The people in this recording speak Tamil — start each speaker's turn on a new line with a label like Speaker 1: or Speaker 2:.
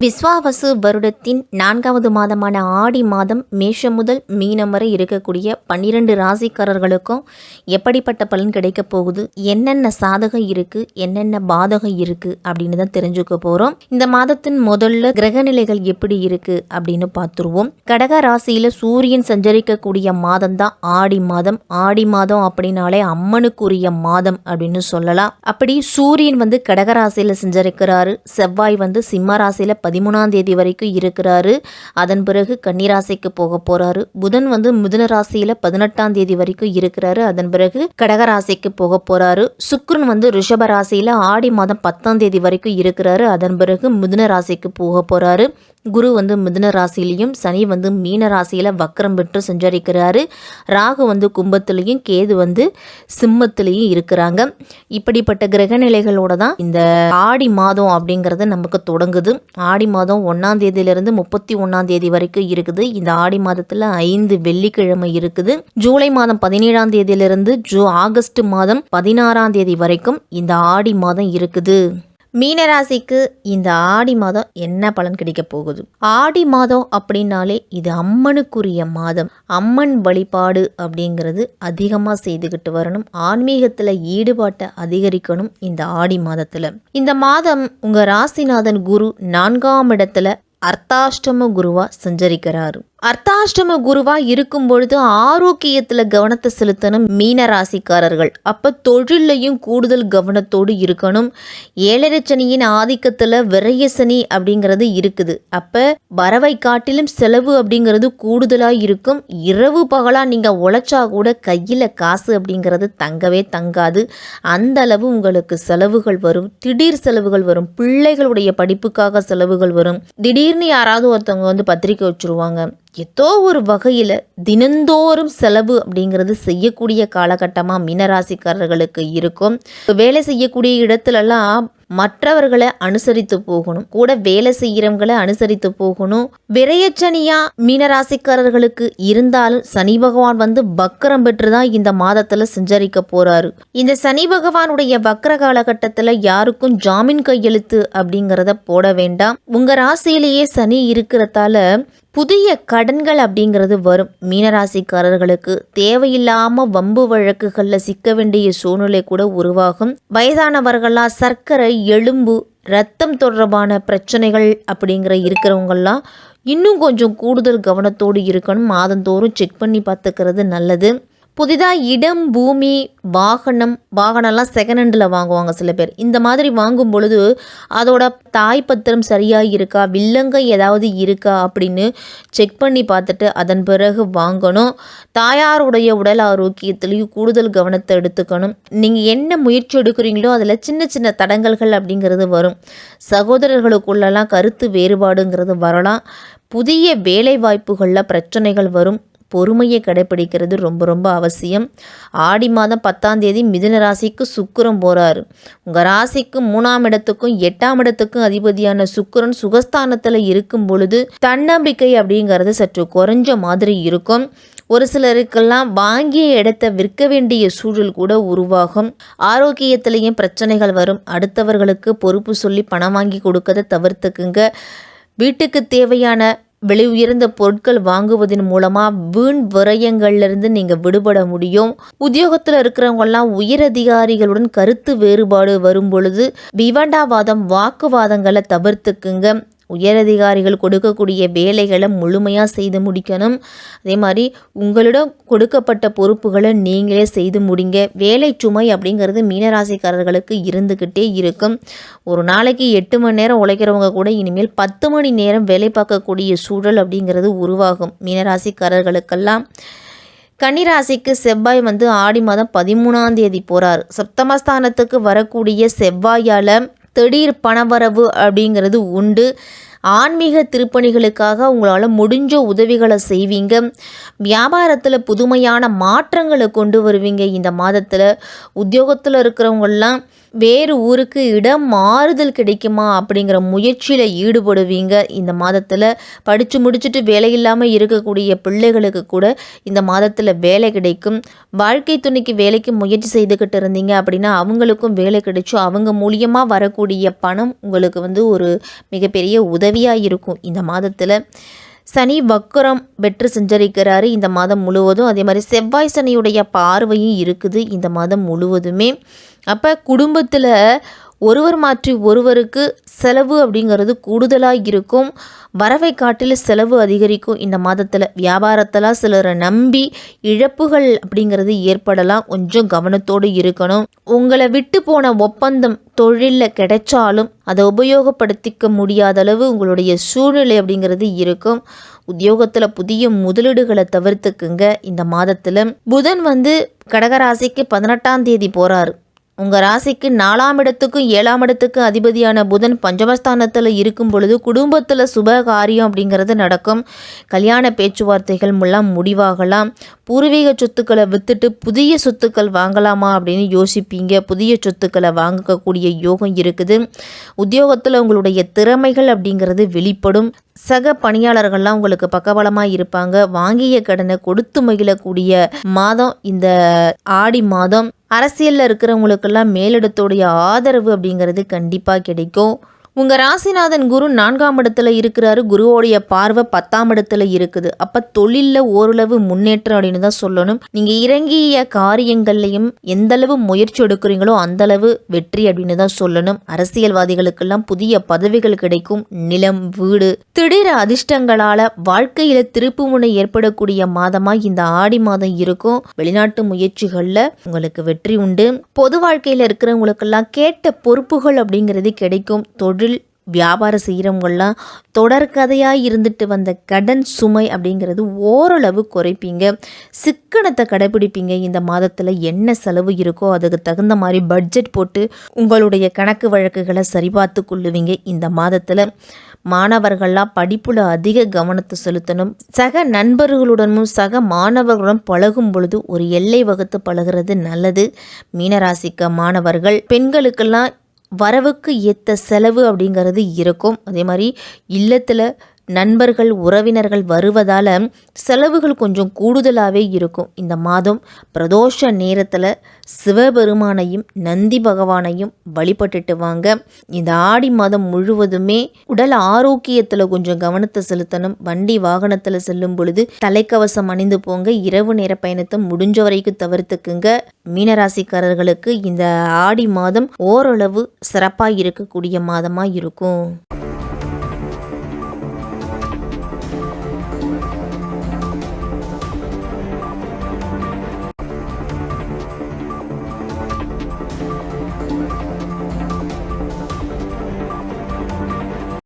Speaker 1: விஸ்வாவசு வருடத்தின் நான்காவது மாதமான ஆடி மாதம் மேஷம் முதல் மீனம் வரை இருக்கக்கூடிய பன்னிரண்டு ராசிக்காரர்களுக்கும் எப்படிப்பட்ட பலன் கிடைக்க போகுது? என்னென்ன சாதகம் இருக்கு? என்னென்ன பாதகம் இருக்கு? அப்படின்னு தான் தெரிஞ்சுக்க போறோம். இந்த மாதத்தின் முதல்ல கிரகநிலைகள் எப்படி இருக்கு? அப்படின்னு பார்த்துருவோம். கடக ராசியில சூரியன் சஞ்சரிக்கக்கூடிய மாதம் தான் ஆடி மாதம். ஆடி மாதம் அப்படின்னாலே அம்மனுக்குரிய மாதம் அப்படின்னு சொல்லலாம். அப்படி சூரியன் வந்து கடக ராசியில சஞ்சரிக்கிறாரு. செவ்வாய் வந்து சிம்ம ராசியில பதிமூணாம் தேதி வரைக்கும் இருக்கிறாரு. அதன் பிறகு கன்னிராசிக்கு போக போறாரு. புதன் வந்து மிதுன ராசியில பதினெட்டாம் தேதி வரைக்கும் இருக்கிறாரு. அதன் பிறகு கடகராசிக்கு போக போறாரு. சுக்ரன் வந்து ரிஷப ராசியில ஆடி மாதம் பத்தாம் தேதி வரைக்கும் இருக்கிறாரு. அதன் பிறகு மிதுன ராசிக்கு போக போறாரு. குரு வந்து மிதுன ராசிலையும் சனி வந்து மீன ராசியில் வக்கரம் பெற்று சஞ்சரிக்கிறாரு. ராகு வந்து கும்பத்துலேயும் கேது வந்து சிம்மத்துலேயும் இருக்கிறாங்க. இப்படிப்பட்ட கிரகநிலைகளோட தான் இந்த ஆடி மாதம் அப்படிங்கிறது நமக்கு தொடங்குது. ஆடி மாதம் ஒன்றாம் தேதியிலிருந்து முப்பத்தி ஒன்றாம் தேதி வரைக்கும் இருக்குது. இந்த ஆடி மாதத்தில் ஐந்து வெள்ளிக்கிழமை இருக்குது. ஜூலை மாதம் பதினேழாம் தேதியிலிருந்து ஜூ ஆகஸ்ட் மாதம் பதினாறாம் தேதி வரைக்கும் இந்த ஆடி மாதம் இருக்குது. மீனராசிக்கு இந்த ஆடி மாதம் என்ன பலன் கிடைக்க போகுது? ஆடி மாதம் அப்படின்னாலே இது அம்மனுக்குரிய மாதம். அம்மன் வழிபாடு அப்படிங்கிறது அதிகமாக செய்துக்கிட்டு வரணும். ஆன்மீகத்தில் ஈடுபாட்டை அதிகரிக்கணும் இந்த ஆடி மாதத்தில். இந்த மாதம் உங்கள் ராசிநாதன் குரு நான்காம் இடத்துல அர்த்தாஷ்டம குருவா சஞ்சரிக்கிறாரு. அர்த்தாஷ்டம குருவா இருக்கும் பொழுது ஆரோக்கியத்தில் கவனத்தை செலுத்தணும் மீன ராசிக்காரர்கள் அப்போ தொழிலையும் கூடுதல் கவனத்தோடு இருக்கணும். ஏழரை சனியின் ஆதிக்கத்தில் விரைய சனி அப்படிங்கிறது இருக்குது. அப்போ வரவை காட்டிலும் செலவு அப்படிங்கிறது கூடுதலாக இருக்கும். இரவு பகலாக நீங்கள் உழைச்சா கூட கையில் காசு அப்படிங்கிறது தங்கவே தங்காது. அந்த அளவு உங்களுக்கு செலவுகள் வரும். திடீர் செலவுகள் வரும். பிள்ளைகளுடைய படிப்புக்காக செலவுகள் வரும். திடீர்னு யாராவது ஒருத்தவங்க வந்து பத்திரிக்கை வச்சுருவாங்க. ஏதோ ஒரு வகையில் தினந்தோறும் செலவு அப்படிங்கிறது செய்யக்கூடிய காலகட்டமாக மீனராசிக்காரர்களுக்கு இருக்கும். வேலை செய்யக்கூடிய இடத்துலலாம் மற்றவர்களை அனுசரித்து போகணும். கூட வேலை செய்கிறவங்களை அனுசரித்து போகணும். விரையச்சனியா மீனராசிக்காரர்களுக்கு இருந்தாலும் சனி பகவான் வந்து பக்கரம் பெற்று தான் இந்த மாதத்துல சஞ்சரிக்க போறாரு. இந்த சனி பகவானுடைய வக்கர காலகட்டத்தில் யாருக்கும் ஜாமீன் கையெழுத்து அப்படிங்கிறத போட வேண்டாம். உங்க ராசியிலேயே சனி இருக்கிறதால புதிய கடன்கள் அப்படிங்கிறது வரும். மீனராசிக்காரர்களுக்கு தேவையில்லாமல் வம்பு வழக்குகளில் சிக்க வேண்டிய சூழ்நிலை கூட உருவாகும். வயதானவர்களாக சர்க்கரை எலும்பு ரத்தம் தொடர்பான பிரச்சனைகள் அப்படிங்கிற இருக்கிறவங்கெல்லாம் இன்னும் கொஞ்சம் கூடுதல் கவனத்தோடு இருக்கணும். மாதந்தோறும் செக் பண்ணி பார்த்துக்கிறது நல்லது. புதிதாக இடம் பூமி வாகனம் வாகனம்லாம் செகண்ட் ஹேண்டில் வாங்குவாங்க சில பேர். இந்த மாதிரி வாங்கும் பொழுது அதோட தாய் பத்திரம் சரியாக இருக்கா வில்லங்கம் ஏதாவது இருக்கா அப்படின்னு செக் பண்ணி பார்த்துட்டு அதன் பிறகு வாங்கணும். தாயாருடைய உடல் ஆரோக்கியத்திலையும் கூடுதல் கவனத்தை எடுத்துக்கணும். நீங்கள் என்ன முயற்சி எடுக்கிறீங்களோ அதில் சின்ன சின்ன தடங்கல்கள் அப்படிங்கிறது வரும். சகோதரர்களுக்குள்ளெல்லாம் கருத்து வேறுபாடுங்கிறது வரலாம். புதிய வேலை வாய்ப்புகளில் பிரச்சனைகள் வரும். பொறுமையை கடைப்பிடிக்கிறது ரொம்ப ரொம்ப அவசியம். ஆடி மாதம் பத்தாம் தேதி மிதுன ராசிக்கு சுக்கரம் போகிறார் உங்கள் ராசிக்கு மூணாம் இடத்துக்கும் எட்டாம் இடத்துக்கும் அதிபதியான சுக்கரன் சுகஸ்தானத்தில் இருக்கும் பொழுது தன்னம்பிக்கை அப்படிங்கிறது சற்று குறைஞ்ச மாதிரி இருக்கும். ஒரு சிலருக்கெல்லாம் வாங்கிய இடத்த விற்க வேண்டிய சூழல் கூட உருவாகும். ஆரோக்கியத்திலையும் பிரச்சனைகள் வரும். அடுத்தவர்களுக்கு பொறுப்பு சொல்லி பணம் வாங்கி கொடுக்கறத தவிர்த்துக்குங்க. வீட்டுக்கு தேவையான விலை உயர்ந்த பொருட்கள் வாங்குவதன் மூலமாக வீண் விரயங்கள்லேருந்து நீங்கள் விடுபட முடியும். உத்தியோகத்தில் இருக்கிறவங்கெல்லாம் உயரதிகாரிகளுடன் கருத்து வேறுபாடு வரும் பொழுது விவண்டாவாதம் வாக்குவாதங்களை தவிர்த்துக்குங்க. உயரதிகாரிகள் கொடுக்கக்கூடிய வேலைகளை முழுமையாக செய்து முடிக்கணும். அதே மாதிரி உங்களிடம் கொடுக்கப்பட்ட பொறுப்புகளை நீங்களே செய்து முடிங்க. வேலை சுமை அப்படிங்கிறது மீனராசிக்காரர்களுக்கு இருந்துக்கிட்டே இருக்கும். ஒரு நாளைக்கு எட்டு மணி நேரம் உழைக்கிறவங்க கூட இனிமேல் பத்து மணி நேரம் வேலை பார்க்கக்கூடிய சூழல் அப்படிங்கிறது உருவாகும் மீனராசிக்காரர்களுக்கெல்லாம். கன்னிராசிக்கு செவ்வாய் வந்து ஆடி மாதம் பதிமூணாம் தேதி போகிறார் சப்தமஸ்தானத்துக்கு வரக்கூடிய செவ்வாயால் திடீர் பணவரவு அப்படிங்கிறது உண்டு. ஆன்மீக திருப்பணிகளுக்காக உங்களால் முடிஞ்ச உதவிகளை செய்வீங்க. வியாபாரத்தில் புதுமையான மாற்றங்களை கொண்டு வருவீங்க இந்த மாதத்தில். உத்தியோகத்தில் இருக்கிறவங்கெல்லாம் வேறு ஊருக்கு இடம் மாறுதல் கிடைக்குமா அப்படிங்கிற முயற்சியில் ஈடுபடுவீங்க. இந்த மாதத்தில் படித்து முடிச்சுட்டு வேலை இல்லாமல் இருக்கக்கூடிய பிள்ளைகளுக்கு கூட இந்த மாதத்தில் வேலை கிடைக்கும். வாழ்க்கை துணைக்கு வேலைக்கு முயற்சி செய்துக்கிட்டு இருந்தீங்க அப்படின்னா அவங்களுக்கும் வேலை கிடைச்சும் அவங்க மூலியமாக வரக்கூடிய பணம் உங்களுக்கு வந்து ஒரு மிகப்பெரிய உதவியாக இருக்கும். இந்த மாதத்தில் சனி வக்கரம் வெற்று சஞ்சரிக்கிறாரு இந்த மாதம் முழுவதும். அதே மாதிரி செவ்வாய் சனியுடைய பார்வையும் இருக்குது இந்த மாதம் முழுவதுமே. அப்போ குடும்பத்தில் ஒருவர் மாற்றி ஒருவருக்கு செலவு அப்படிங்கிறது கூடுதலாக இருக்கும். வரவை காட்டில் செலவு அதிகரிக்கும். இந்த மாதத்தில் வியாபாரத்தெல்லாம் சிலரை நம்பி இழப்புகள் அப்படிங்கிறது ஏற்படலாம். கொஞ்சம் கவனத்தோடு இருக்கணும். உங்களை விட்டு போன ஒப்பந்தம் தொழிலில் கிடைச்சாலும் அதை உபயோகப்படுத்திக்க முடியாத அளவு உங்களுடைய சூழ்நிலை அப்படிங்கிறது இருக்கும். உத்தியோகத்தில் புதிய முதலீடுகளை தவிர்த்துக்குங்க. இந்த மாதத்தில் புதன் வந்து கடகராசிக்கு பதினெட்டாம் தேதி போகிறாரு உங்கள் ராசிக்கு நாலாம் இடத்துக்கும் ஏழாம் இடத்துக்கும் அதிபதியான புதன் பஞ்சமஸ்தானத்தில் இருக்கும் பொழுது குடும்பத்தில் சுப காரியம் அப்படிங்கிறது நடக்கும். கல்யாண பேச்சுவார்த்தைகள் மூலம் முடிவாகலாம். பூர்வீக சொத்துக்களை விற்றுட்டு புதிய சொத்துக்கள் வாங்கலாமா அப்படின்னு யோசிப்பீங்க. புதிய சொத்துக்களை வாங்கக்கூடிய யோகம் இருக்குது. உத்தியோகத்தில் உங்களுடைய திறமைகள் அப்படிங்கிறது வெளிப்படும். சக பணியாளர்கள்லாம் உங்களுக்கு பக்கபலமாக இருப்பாங்க. வாங்கிய கடனை கொடுத்து மகிழக்கூடிய மாதம் இந்த ஆடி மாதம் அரசியலில் இருக்கிறவங்களுக்கெல்லாம் மேலிடத்துடைய ஆதரவு அப்படிங்கிறது கண்டிப்பாக கிடைக்கும். உங்கள் ராசிநாதன் குரு நான்காம் இடத்துல இருக்கிறாரு. குருவோடைய பார்வை பத்தாம் இடத்துல இருக்குது. அப்போ தொழிலில் ஓரளவு முன்னேற்றம் அப்படின்னு தான் சொல்லணும். நீங்கள் இறங்கிய காரியங்கள்லையும் எந்தளவு முயற்சி எடுக்கிறீங்களோ அந்தளவு வெற்றி அப்படின்னு தான் சொல்லணும். அரசியல்வாதிகளுக்கெல்லாம் புதிய பதவிகள் கிடைக்கும். நிலம் வீடு திடீர் அதிர்ஷ்டங்களால் வாழ்க்கையில் திருப்புமுனை ஏற்படக்கூடிய மாதமாக இந்த ஆடி மாதம் இருக்கும். வெளிநாட்டு முயற்சிகளில் உங்களுக்கு வெற்றி உண்டு. பொது வாழ்க்கையில் இருக்கிறவங்களுக்கெல்லாம் கேட்ட பொறுப்புகள் அப்படிங்கிறது கிடைக்கும். தொழில் வியாபாரம் செய்கிறவங்களாம் தொடர்கதையாக இருந்துட்டு வந்த கடன் சுமை அப்படிங்கிறது ஓரளவு குறைப்பீங்க. சிக்கனத்தை கடைபிடிப்பீங்க. இந்த மாதத்தில் என்ன செலவு இருக்கோ அதுக்கு தகுந்த மாதிரி பட்ஜெட் போட்டு உங்களுடைய கணக்கு வழக்குகளை சரிபார்த்து கொள்ளுவீங்க. இந்த மாதத்தில் மாணவர்கள்லாம் படிப்பில் அதிக கவனத்தை செலுத்தணும். சக நண்பர்களுடனும் சக மாணவர்களுடன் பழகும் பொழுது ஒரு எல்லை வகுத்து பழகிறது நல்லது. மீனராசிக்க மாணவர்கள் பெண்களுக்கெல்லாம் வரவுக்கு ஏற்ற செலவு அப்படிங்கிறது இருக்கும். அதே மாதிரி இல்லத்தில் நண்பர்கள் உறவினர்கள் வருவதால் செலவுகள் கொஞ்சம் கூடுதலாகவே இருக்கும். இந்த மாதம் பிரதோஷ நேரத்தில் சிவபெருமானையும் நந்தி பகவானையும் வழிபட்டுட்டு வாங்க. இந்த ஆடி மாதம் முழுவதுமே உடல் ஆரோக்கியத்தில் கொஞ்சம் கவனத்தை செலுத்தணும். வண்டி வாகனத்தில் செல்லும் பொழுது தலைக்கவசம் அணிந்து போங்க. இரவு நேர பயணத்தை முடிஞ்ச வரைக்கும் தவிர்த்துக்குங்க. மீனராசிக்காரர்களுக்கு இந்த ஆடி மாதம் ஓரளவு சிறப்பாக இருக்கக்கூடிய மாதமாக இருக்கும்.